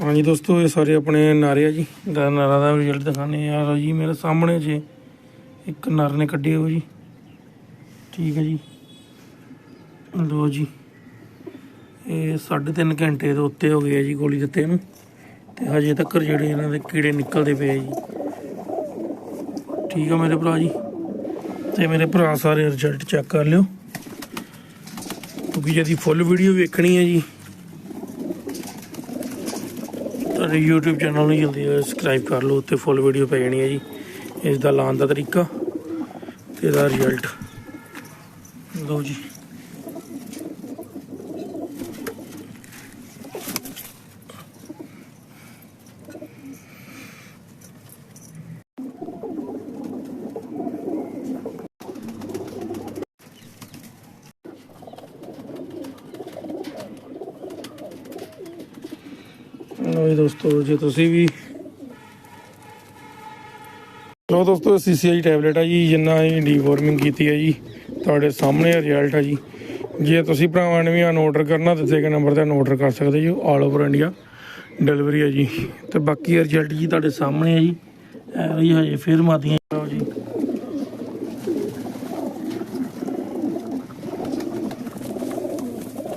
ਹਾਂਜੀ ਦੋਸਤੋ, ਇਹ ਸਾਰੇ ਆਪਣੇ ਨਾਰੇ ਆ ਜੀ। ਦਾ ਨਾਰਾ ਦਾ ਰਿਜ਼ਲਟ ਦਿਖਾਣੇ ਆ ਲਓ ਜੀ, ਮੇਰੇ ਸਾਹਮਣੇ ਜੇ ਇੱਕ ਨਰ ਨੇ ਕੱਢੇ ਹੋ ਜੀ। ਠੀਕ ਹੈ ਜੀ। ਲਓ ਜੀ। ਇਹ 3.5 ਘੰਟੇ ਤੋਂ ਉੱਤੇ ਹੋ ਗਏ ਆ ਜੀ ਗੋਲੀ ਦਿੱਤੇ ਨੂੰ। ਤੇ ਹਜੇ ਤੱਕ ਜਿਹੜੇ ਇਹਨਾਂ ਦੇ ਕੀੜੇ ਨਿਕਲਦੇ ਪਏ ਜੀ। ਠੀਕ ਆ ਮੇਰੇ ਭਰਾ ਜੀ। ਤੇ ਮੇਰੇ ਭਰਾ ਸਾਰੇ ਰਿਜ਼ਲਟ ਚੈੱਕ ਕਰ ਲਿਓ। ਕਿਉਂਕਿ ਜਿਹਦੀ ਫੁੱਲ ਵੀਡੀਓ ਵੇਖਣੀ ਹੈ ਜੀ ਸਾਡੇ YouTube ਚੈਨਲ ਨੂੰ ਜਲਦੀ ਸਬਸਕ੍ਰਾਈਬ ਕਰ ਲਓ ਤੇ ਫੁੱਲ ਵੀਡੀਓ ਪੈ ਜਾਣੀ ਹੈ ਜੀ। ਇਸ ਦਾ ਲਾਉਣ ਦਾ ਤਰੀਕਾ ਤੇ ਇਹਦਾ ਰਿਜ਼ਲਟ ਲਓ ਜੀ। ਲਓ ਜੀ ਦੋਸਤੋ, ਜੇ ਤੁਸੀਂ ਵੀ ਲਓ ਦੋਸਤੋ ਸੀਸੀਆਈ ਟੈਬਲੇਟ ਆ ਜੀ, ਜਿੰਨਾ ਹੀ ਡੀਵਾਰਮਿੰਗ ਕੀਤੀ ਹੈ ਜੀ, ਤੁਹਾਡੇ ਸਾਹਮਣੇ ਰਿਜ਼ਲਟ ਆ ਜੀ। ਜੇ ਤੁਸੀਂ ਭਰਾਵਾਂ ਨੇ ਵੀ ਅਨ ਆਰਡਰ ਕਰਨਾ ਦਿੱਤੇ ਗਏ ਨੰਬਰ ਤੇ ਆਰਡਰ ਕਰ ਸਕਦੇ ਜੀ ਆਲ ਓਵਰ ਇੰਡੀਆ ਡਿਲੀਵਰੀ ਹੈ ਜੀ। ਤੇ ਬਾਕੀ ਰਿਜ਼ਲਟ ਜੀ ਤੁਹਾਡੇ ਸਾਹਮਣੇ ਹੈ ਜੀ। ਇਹ ਜੀ ਹਜੇ ਫਿਰ ਮਾਦੀਆਂ ਜੀ।